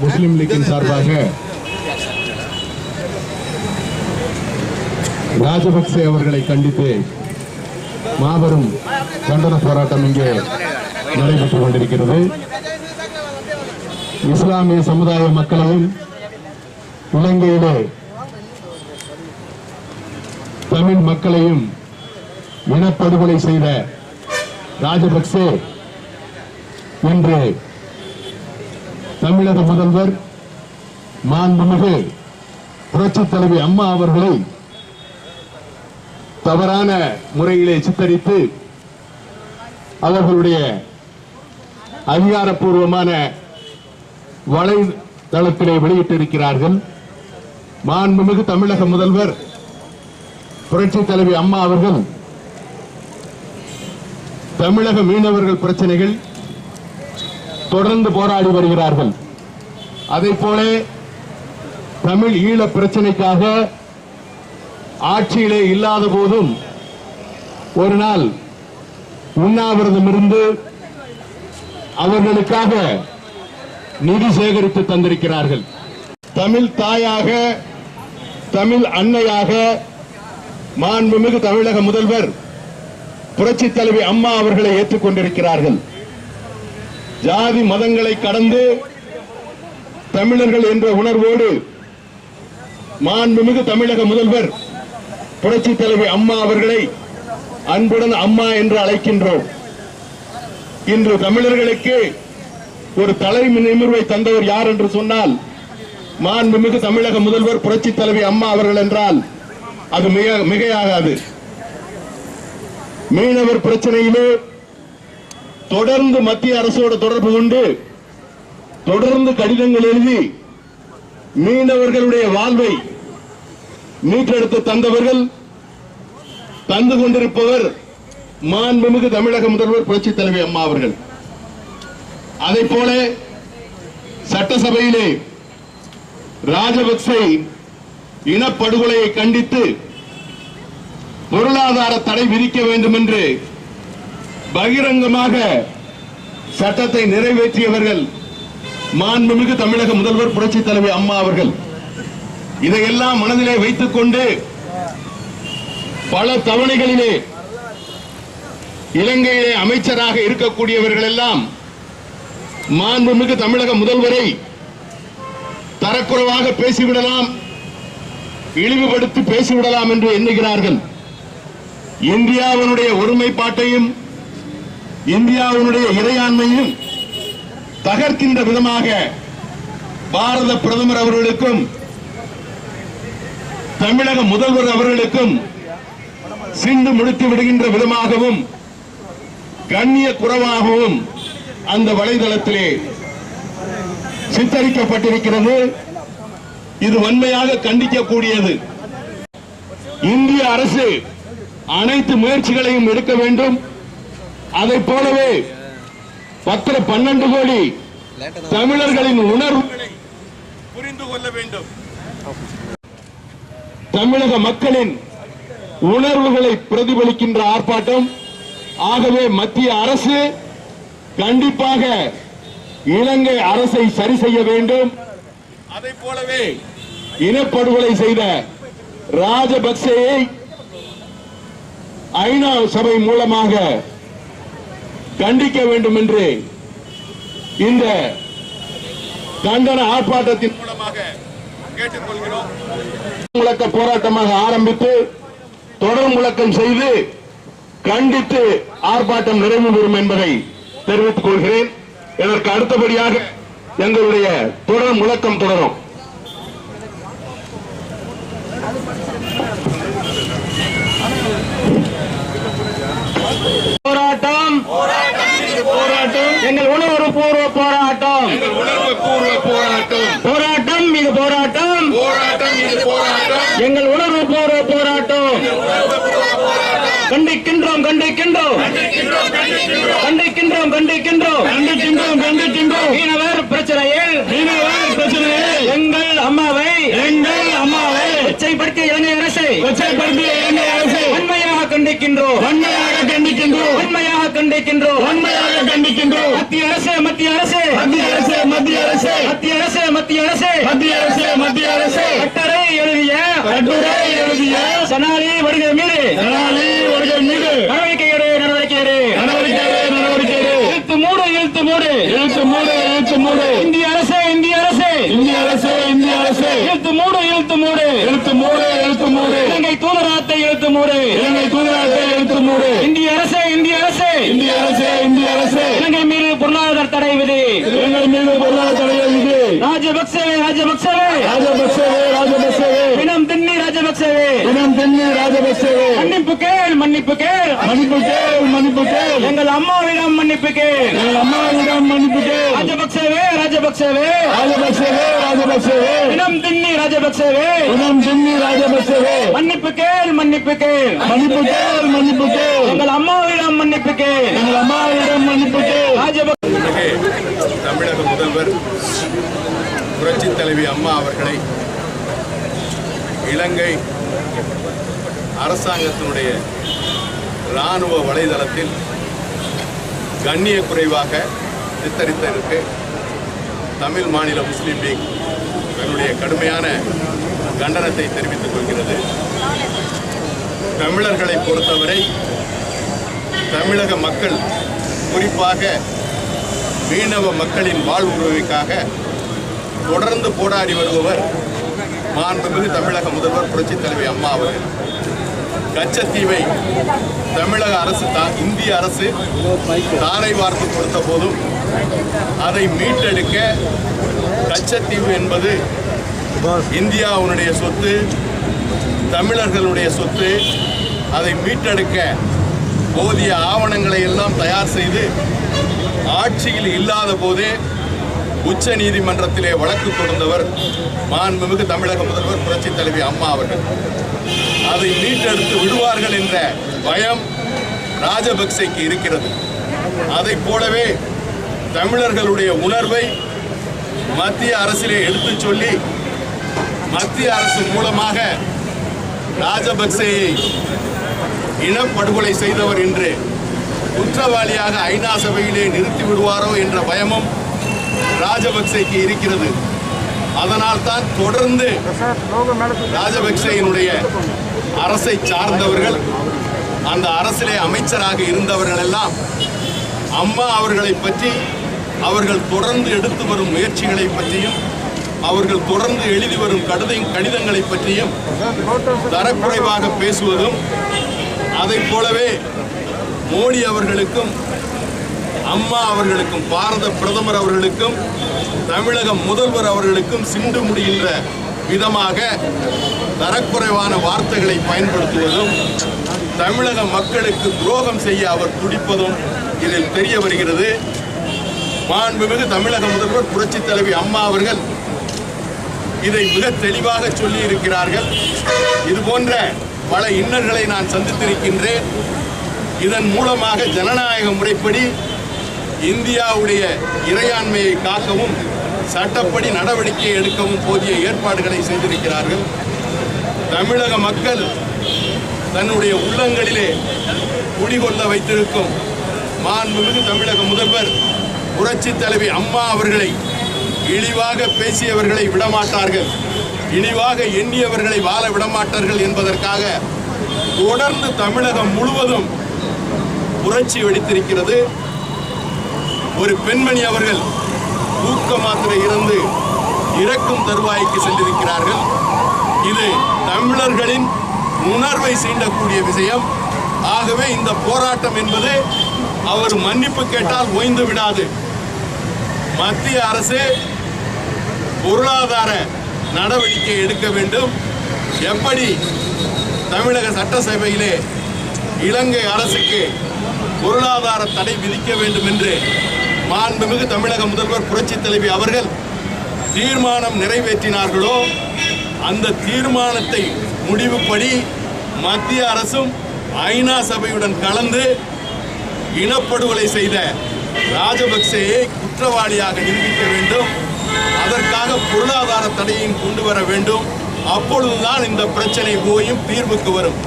முஸ்லிம் லீக்கின் சார்பாக ராஜபக்சே அவர்களை கண்டித்து மாபெரும் கண்டன போராட்டம் இங்கே நடைபெற்றுக் கொண்டிருக்கிறது. இஸ்லாமிய சமுதாய மக்களையும் இலங்கையிலே தமிழ் மக்களையும் இனப்படுகொலை செய்த ராஜபக்சே இன்று தமிழக முதல்வர் மாண்புமிகு புரட்சித் தலைவி அம்மா அவர்களை தவறான முறையிலே சித்தரித்து அவர்களுடைய அதிகாரப்பூர்வமான வலைதளத்திலே வெளியிட்டிருக்கிறார்கள். மாண்புமிகு தமிழக முதல்வர் புரட்சி தலைவி அம்மா அவர்கள் தமிழக மீனவர்கள் பிரச்சனைகள் தொடர்ந்து போராடி வருகிறார்கள். அதை போல தமிழ் ஈழ பிரச்சனைக்காக ஆட்சியிலே இல்லாத போதும் ஒரு நாள் உண்ணாவிரதம் இருந்து அவர்களுக்காக நிதி சேகரித்து தந்திருக்கிறார்கள். தமிழ் தாயாக தமிழ் அன்னையாக மாண்புமிகு தமிழக முதல்வர் புரட்சி தலைவி அம்மா அவர்களை ஏற்றுக்கொண்டிருக்கிறார்கள் ஜாதி மதங்களை கடந்து தமிழர்கள் என்ற உணர்வோடு மாண்புமிகு தமிழக முதல்வர் புரட்சி தலைவி அம்மா அவர்களை அன்புடன் அம்மா என்று அழைக்கின்றோம். இன்று தமிழர்களுக்கு ஒரு தலை நிமிர்வை தந்தவர் யார் என்று சொன்னால் மாண்புமிகு தமிழக முதல்வர் புரட்சி தலைவி அம்மா அவர்கள் என்றால் அது மிக மிகையாகாது. மீனவர் பிரச்சனையிலே தொடர்ந்து மத்திய அரசோடு தொடர்பு கொண்டு தொடர்ந்து கடிதங்கள் எழுதி மீனவர்களுடைய வாழ்வை மீட்டெடுத்து தந்தவர்கள் தந்து கொண்டிருப்பவர் மாண்புமிகு தமிழக முதல்வர் புரட்சி தலைவி அம்மா அவர்கள். அதை போல சட்டசபையிலே ராஜபக்சே இனப்படுகொலையை கண்டித்து பொருளாதார தடை விதிக்க வேண்டும் என்று பகிரங்கமாக சட்டத்தை நிறைவேற்றியவர்கள் மாண்புமிகு தமிழக முதல்வர் புரட்சி தலைவி அம்மா அவர்கள். இதையெல்லாம் மனதிலே வைத்துக் கொண்டு பல தவணைகளிலே இலங்கையிலே அமைச்சராக இருக்கக்கூடியவர்கள் எல்லாம் மாண்புமிகு தமிழக முதல்வரை தரக்குறைவாக பேசிவிடலாம் இழிவுபடுத்தி பேசிவிடலாம் என்று எண்ணுகிறார்கள். இந்தியாவினுடைய ஒருமைப்பாட்டையும் இந்தியாவினுடைய இறையாண்மையும் தகர்க்கின்ற விதமாக பாரத பிரதமர் அவர்களுக்கும் தமிழக முதல்வர் அவர்களுக்கும் சிண்டு முடித்து விடுகின்ற விதமாகவும் கண்ணிய குறைவாகவும் அந்த வலைதளத்திலே சித்தரிக்கப்பட்டிருக்கிறது. இது வன்மையாக கண்டிக்கக்கூடியது. இந்திய அரசு அனைத்து முயற்சிகளையும் எடுக்க வேண்டும். அதை போலவே பத்திர பன்னெண்டு கோடி தமிழர்களின் உணர்வுகளை புரிந்து கொள்ள வேண்டும். தமிழக மக்களின் உணர்வுகளை பிரதிபலிக்கின்ற ஆர்ப்பாட்டம். ஆகவே மத்திய அரசு கண்டிப்பாக இலங்கை அரசை சரி செய்ய வேண்டும். அதை போலவே இனப்படுகொலை செய்த ராஜபக்சேயை ஐநா சபை மூலமாக கண்டிக்க வேண்டும் என்று இந்த கண்டன ஆர்ப்பாட்டத்தின் மூலமாக கேட்டுக்கொள்கிறோம். முழக்க போராட்டமாக ஆரம்பித்து தொடர் முழக்கம் செய்து கண்டித்து ஆர்ப்பாட்டம் நிறைவு பெறும் என்பதை தெரிவித்துக் கொள்கிறேன். இதற்கு அடுத்தபடியாக எங்களுடைய தொடர் முழக்கம் தொடரும் போராட்டம் போராட்டம் எங்கள் உணர்வு பூர்வ போராட்டம் எங்கள் உணர்வு பூர்வ போராட்டம் போராட்டம் இது போராட்டம் போராட்டம் இது போராட்டம் எங்கள் உணர்வு பூர்வ போராட்டம் கண்டிக்கின்ற கண்டிக்கின்றோம். கண்டிக்கின்றோம் கண்டிக்கின்றோம். கண்டிக்கின்றோம் கண்டிக்கின்றோம். மீனவர் பிரச்சனையில். மீனவர் பிரச்சனையை எங்கள் அம்மாவை. எங்கள் அம்மாவை. கொச்சைப்படுத்திய இலங்கை அரசை. கொச்சைப்படுத்திய இலங்கை அரசை. வன்மையாக கண்டிக்கின்றோம். வன்மையாக கண்டிக்கின்றோம். வன்மையாக கண்டிக்கின்றோம். வன்மையாக கண்டிக்கின்றோம். மத்திய அரசு மத்திய அரசு. மத்திய அரசு மத்திய அரசு. மத்திய அரசு மத்திய அரசு. மத்திய அரசு. மூடு இலங்கை தூதரகத்தை இழுத்து மூடு இந்திய அரசு இந்திய அரசு. இந்திய அரசு இந்திய அரசு. இலங்கை மீது பொருளாதார தடை விதி. இலங்கை மீது பொருளாதார தடைகள் இது ராஜபக்சவே ராஜபக்சவே. ராஜபக்சேவே ராஜபக்சேவே. ராஜபக்சவே இனம் தென்னி ராஜபக்சேவே. மன்னிப்பு கேள் மன்னிப்பு கேள் மன்னிப்பு கேள் மன்னிப்பு கேள் எங்கள் அம்மாவிடம் மன்னிப்பு கேள் எங்கள் அம்மாவிடம் மன்னிப்பு கேள் ராஜபக்சவே ராஜபக்சவே. ராஜபக்சேவே ராஜபக்சேவே. பிணம் தின்னி ராஜபக்சவே. இனம் தென்னி ராஜபக்சேவே. மன்னிப்பு கேள் மன்னிப்பு கேள் மன்னிப்பு கேள் மன்னிப்பு கேள் எங்கள் அம்மாவிடம் மன்னிப்பு கேள் எங்கள் அம்மாவிடம் மன்னிப்பு கேள் ராஜபக்ச தமிழக முதல்வர் புரட்சி தலைவி அம்மா அவர்களை இலங்கை அரசாங்கத்தினுடைய இராணுவ வலைதளத்தில் கண்ணிய குறைவாக சித்தரித்ததற்கு தமிழ் மாநில முஸ்லீம் லீக் தன்னுடைய கடுமையான கண்டனத்தை தெரிவித்துக் கொள்கிறது. தமிழர்களை பொறுத்தவரை தமிழக மக்கள் குறிப்பாக மீனவ மக்களின் வாழ்வுரிமைக்காக தொடர்ந்து போராடி வருபவர் மாண்புமிகு தமிழக முதல்வர் புரட்சித் தலைவி அம்மா அவர்கள். கச்சத்தீவை தமிழக அரசு தான் இந்திய அரசு தாரை வார்த்து கொடுத்த போதும் அதை மீட்டெடுக்க கச்சத்தீவு என்பது இந்தியாவுடைய சொத்து தமிழர்களுடைய சொத்து அதை மீட்டெடுக்க போதிய ஆவணங்களை எல்லாம் தயார் செய்து ஆட்சியில் இல்லாத போதே உச்ச நீதிமன்றத்திலே வழக்கு தொடர்ந்தவர் மாண்புமிகு தமிழக முதல்வர் புரட்சி தலைவி அம்மா அவர்கள். அதை மீட்டெடுத்து விடுவார்கள் என்ற பயம் ராஜபக்சேக்கு இருக்கிறது. அதைப் போலவே தமிழர்களுடைய உணர்வை மத்திய அரசிலே எடுத்துச் சொல்லி மத்திய அரசு மூலமாக ராஜபக்சேயை இனப்படுகொலை செய்தவர் என்று குற்றவாளியாக ஐநா சபையிலே நிறுத்தி விடுவாரோ என்ற பயமும் ராஜபக்சேக்கு இருக்கிறது. அதனால் தான் தொடர்ந்து ராஜபக்சேயினுடைய அரசை சார்ந்தவர்கள் அந்த அரசிலே அமைச்சராக இருந்தவர்கள் எல்லாம் அம்மா அவர்களை பற்றி அவர்கள் தொடர்ந்து எடுத்து வரும் முயற்சிகளை பற்றியும் அவர்கள் தொடர்ந்து எழுதி வரும் கடித கடிதங்களை பற்றியும் தரக்குறைவாக பேசுவதும் அதைப் போலவே மோடி அவர்களுக்கும் அம்மா அவர்களுக்கும் பாரத பிரதமர் அவர்களுக்கும் தமிழக முதல்வர் அவர்களுக்கும் சிண்டு முடிகின்ற விதமாக தரக்குறைவான வார்த்தைகளை பயன்படுத்துவதும் தமிழக மக்களுக்கு துரோகம் செய்ய அவர் துடிப்பதும் இதில் தெரிய வருகிறது. மாண்புமிகு தமிழக முதல்வர் புரட்சித் தலைவி அம்மா அவர்கள் இதை மிக தெளிவாக சொல்லி இருக்கிறார்கள் இது போன்ற பல இன்னல்களை நான் சந்தித்திருக்கின்றேன். இதன் மூலமாக ஜனநாயக முறைப்படி இந்தியாவுடைய இறையாண்மையை காக்கவும் சட்டப்படி நடவடிக்கை எடுக்கவும் போதிய ஏற்பாடுகளை செய்திருக்கிறார்கள். தமிழக மக்கள் தன்னுடைய உள்ளங்களிலே குடிகொள்ள வைத்திருக்கும் மாண்புமிகு தமிழக முதல்வர் புரட்சி தலைவி அம்மா அவர்களை இழிவாக பேசியவர்களை விடமாட்டார்கள். இழிவாக எண்ணியவர்களை வாழ விடமாட்டார்கள் என்பதற்காக தொடர்ந்து தமிழகம் முழுவதும் புரட்சி வெடித்திருக்கிறது. ஒரு பெண்மணி அவர்கள் ஊக்க மாத்திரை இருந்து இறக்கும் தருவாய்க்கு சென்றிருக்கிறார்கள். இது தமிழர்களின் உணர்வை சீண்டக்கூடிய விஷயம். ஆகவே இந்த போராட்டம் என்பது அவர் மன்னிப்பு கேட்டால் ஓய்ந்து விடாது. மத்திய அரசு பொருளாதார நடவடிக்கை எடுக்க வேண்டும். எப்படி தமிழக சட்டசபையிலே இலங்கை அரசுக்கு பொருளாதார தடை விதிக்க வேண்டும் என்று மாண்புமிகு தமிழக முதல்வர் புரட்சித் தலைவி அவர்கள் தீர்மானம் நிறைவேற்றினார்களோ அந்த தீர்மானத்தை முடிவுப்படி மத்திய அரசும் ஐநா சபையுடன் கலந்து இனப்படுகொலை செய்த ராஜபக்சேயை குற்றவாளியாக நிரூபிக்க வேண்டும். அதற்காக பொருளாதார தடையையும் கொண்டு வர வேண்டும். அப்பொழுதுதான் இந்த பிரச்சனை ஓயும் தீர்வுக்கு வரும்.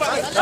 Hey.